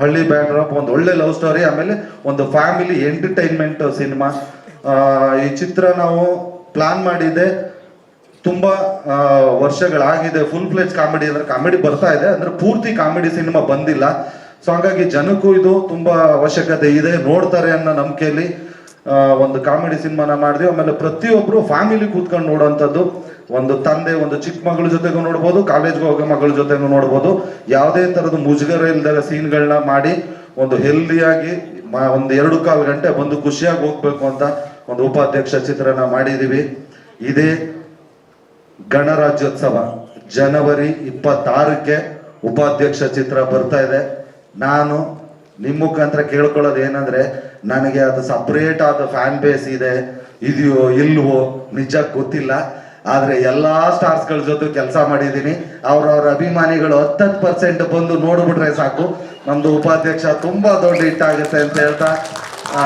ಹಳ್ಳಿ ಬ್ಯಾಕ್ಡ್ರಾಪ್ ಒಂದು ಒಳ್ಳೆ ಲವ್ ಸ್ಟೋರಿ ಆಮೇಲೆ ಒಂದು ಫ್ಯಾಮಿಲಿ ಎಂಟರ್ಟೈನ್ಮೆಂಟ್ ಸಿನಿಮಾ ಈ ಚಿತ್ರ ನಾವು ಪ್ಲಾನ್ ಮಾಡಿದ್ದೆ ತುಂಬಾ ವರ್ಷಗಳಾಗಿದೆ. ಫುಲ್ ಫ್ಲೆಜ್ ಕಾಮಿಡಿ ಅಂದ್ರೆ ಕಾಮಿಡಿ ಬರ್ತಾ ಇದೆ. ಅಂದ್ರೆ ಪೂರ್ತಿ ಕಾಮಿಡಿ ಸಿನಿಮಾ ಬಂದಿಲ್ಲ. ಸೊ ಹಾಗಾಗಿ ಜನಕ್ಕೂ ಇದು ತುಂಬಾ ಅವಶ್ಯಕತೆ ಇದೆ. ನೋಡ್ತಾರೆ ಅನ್ನೋ ನಂಬಿಕೆಯಲ್ಲಿ ಒಂದು ಕಾಮಿಡಿ ಸಿನಿಮಾನ ಮಾಡಿದ್ವಿ. ಆಮೇಲೆ ಪ್ರತಿಯೊಬ್ಬರು ಫ್ಯಾಮಿಲಿ ಕೂತ್ಕೊಂಡು ನೋಡುವಂಥದ್ದು ಒಂದು ತಂದೆ, ಒಂದು ಚಿಕ್ಕ ಮಗಳ ಜೊತೆಗೂ ನೋಡ್ಬೋದು ಕಾಲೇಜ್ಗೆ ಹೋಗೋ ಮಗಳ ಜೊತೆಗೂ ನೋಡ್ಬೋದು. ಯಾವುದೇ ಥರದ ಮುಜುಗರ ಇಲ್ದಾಗ ಸೀನ್ಗಳನ್ನ ಮಾಡಿ ಒಂದು ಹೆಲ್ದಿಯಾಗಿ ಒಂದು ಎರಡು ಕಾಲು ಗಂಟೆ ಬಂದು ಖುಷಿಯಾಗಿ ಹೋಗ್ಬೇಕು ಅಂತ ಒಂದು ಉಪಾಧ್ಯಕ್ಷ ಚಿತ್ರನ ಮಾಡಿದ್ದೀವಿ ಇದೇ ಗಣರಾಜ್ಯೋತ್ಸವ. ಜನವರಿ ಇಪ್ಪತ್ತಾರಕ್ಕೆ ಉಪಾಧ್ಯಕ್ಷ ಚಿತ್ರ ಬರ್ತಾ ಇದೆ. ನಾನು ನಿಮ್ಮ ಮುಖಾಂತರ ಕೇಳ್ಕೊಳ್ಳೋದು ಏನಂದ್ರೆ ನನಗೆ ಅದು ಸಪ್ರೇಟ್ ಆದ ಫ್ಯಾನ್ ಬೇಸ್ ಇದೆ ಇದೆಯೋ ಇಲ್ವೋ ನಿಜ ಗೊತ್ತಿಲ್ಲ. ಆದ್ರೆ ಎಲ್ಲಾ ಸ್ಟಾರ್ಸ್ಗಳ ಜೊತೆ ಕೆಲಸ ಮಾಡಿದ್ದೀನಿ. ಅವ್ರವ್ರ ಅಭಿಮಾನಿಗಳು ಹತ್ತತ್ತು ಪರ್ಸೆಂಟ್ ಬಂದು ನೋಡ್ಬಿಟ್ರೆ ಸಾಕು. ನಮ್ದು ಉಪಾಧ್ಯಕ್ಷ ತುಂಬಾ ದೊಡ್ಡ ಹಿಟ್ ಆಗುತ್ತೆ ಅಂತ ಹೇಳ್ತಾ ಆ,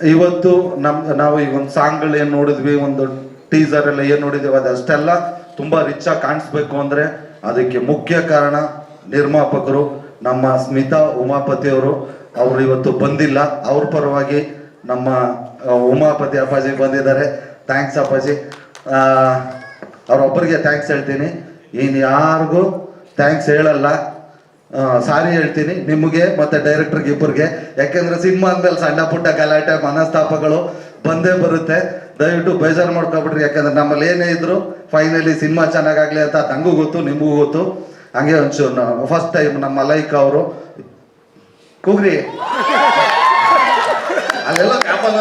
ಇವತ್ತು ನಮ್ ನಾವು ಈಗ ಒಂದು ಸಾಂಗ್ಗಳು ಏನ್ ನೋಡಿದ್ವಿ ಒಂದು ಟೀಸರ್ ಎಲ್ಲ ಏನ್ ನೋಡಿದ್ವಿ ಅದಷ್ಟೆಲ್ಲ ತುಂಬಾ ರಿಚ್ ಆಗಿ ಕಾಣಿಸ್ಬೇಕು ಅಂದ್ರೆ ಅದಕ್ಕೆ ಮುಖ್ಯ ಕಾರಣ ನಿರ್ಮಾಪಕರು. ನಮ್ಮ ಸ್ಮಿತಾ ಉಮಾಪತಿ ಅವರು ಅವರು ಇವತ್ತು ಬಂದಿಲ್ಲ. ಅವ್ರ ಪರವಾಗಿ ನಮ್ಮ ಉಮಾಪತಿ ಅಪ್ಪಾಜಿ ಬಂದಿದ್ದಾರೆ. ಥ್ಯಾಂಕ್ಸ್ ಅಪ್ಪಾಜಿ. ಅವರೊಬ್ಬರಿಗೆ ಥ್ಯಾಂಕ್ಸ್ ಹೇಳ್ತೀನಿ. ಇನ್ ಯಾರಿಗೂ ಥ್ಯಾಂಕ್ಸ್ ಹೇಳಲ್ಲ. ಸಾರಿ ಹೇಳ್ತೀನಿ. ನಿಮಗೆ ಮತ್ತೆ ಡೈರೆಕ್ಟರ್ಗೆ ಇಬ್ಬರಿಗೆ. ಯಾಕೆಂದ್ರೆ ಸಿನಿಮಾ ಅಂದಮೇಲೆ ಸಣ್ಣ ಪುಟ್ಟ ಗಲಾಟೆ, ಮನಸ್ತಾಪಗಳು ಬಂದೇ ಬರುತ್ತೆ. ದಯವಿಟ್ಟು ಬೇಜಾರು ಮಾಡ್ಕೊಬಿಟ್ರಿ ಯಾಕಂದ್ರೆ ನಮ್ಮಲ್ಲಿ ಏನೇ ಇದ್ರು ಫೈನಲಿ ಸಿನಿಮಾ ಚೆನ್ನಾಗಾಗ್ಲಿ ಅಂತ ನಂಗೂ ಗೊತ್ತು, ನಿಮಗೂ ಗೊತ್ತು. ಹಂಗೆ ಒಂಚೂರು ಫಸ್ಟ್ ಟೈಮ್ ನಮ್ಮ ಲೈಕ್ ಅವರು ಕೂಗ್ರಿ. ಅಲ್ಲೆಲ್ಲ ಕ್ಯಾಪಲ್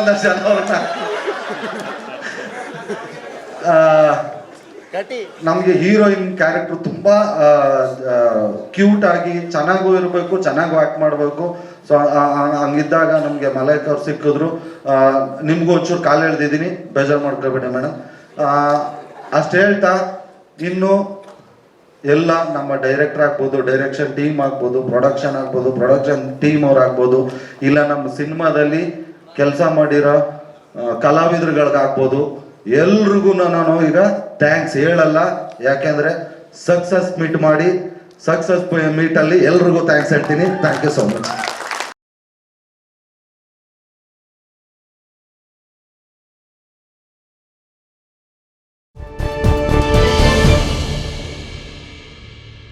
ಅವ್ರನ್ನ ಆ, ನಮಗೆ ಹೀರೋಯಿನ್ ಕ್ಯಾರೆಕ್ಟರ್ ತುಂಬಾ ಕ್ಯೂಟ್ ಆಗಿ ಚೆನ್ನಾಗೂ ಇರಬೇಕು ಚೆನ್ನಾಗೂ ಆಕ್ಟ್ ಮಾಡಬೇಕು. ಸೊ ಹಂಗಿದ್ದಾಗ ನಮಗೆ ಮಲೈಕ್ ಅವ್ರು ಸಿಕ್ಕಿದ್ರು. ನಿಮಗೂ ನಿಮ್ಗೂ ಒಂಚೂರು ಕಾಲು ಎಳ್ದಿದ್ದೀನಿ ಬೇಜಾರು ಮಾಡ್ಕೋಬೇಡಿ ಮೇಡಮ್. ಅಷ್ಟು ಹೇಳ್ತಾ ಇನ್ನು ಎಲ್ಲ ನಮ್ಮ ಡೈರೆಕ್ಟರ್ ಆಗ್ಬೋದು ಡೈರೆಕ್ಷನ್ ಟೀಮ್ ಆಗ್ಬೋದು ಪ್ರೊಡಕ್ಷನ್ ಆಗ್ಬೋದು ಪ್ರೊಡಕ್ಷನ್ ಟೀಮ್ ಅವ್ರು ಆಗ್ಬೋದು. ಇಲ್ಲ ನಮ್ಮ ಸಿನಿಮಾದಲ್ಲಿ ಕೆಲಸ ಮಾಡಿರೋ ಕಲಾವಿದರುಗಳಿಗಾಗ್ಬೋದು. ಎಲ್ರಿಗೂ ನಾನು ಈಗ ಥ್ಯಾಂಕ್ಸ್ ಹೇಳಲ್ಲ. ಯಾಕೆಂದ್ರೆ ಸಕ್ಸಸ್ ಮೀಟ್ ಮಾಡಿ ಸಕ್ಸಸ್ ಮೀಟಲ್ಲಿ ಎಲ್ರಿಗೂ ಥ್ಯಾಂಕ್ಸ್ ಹೇಳ್ತೀನಿ. Thank you so much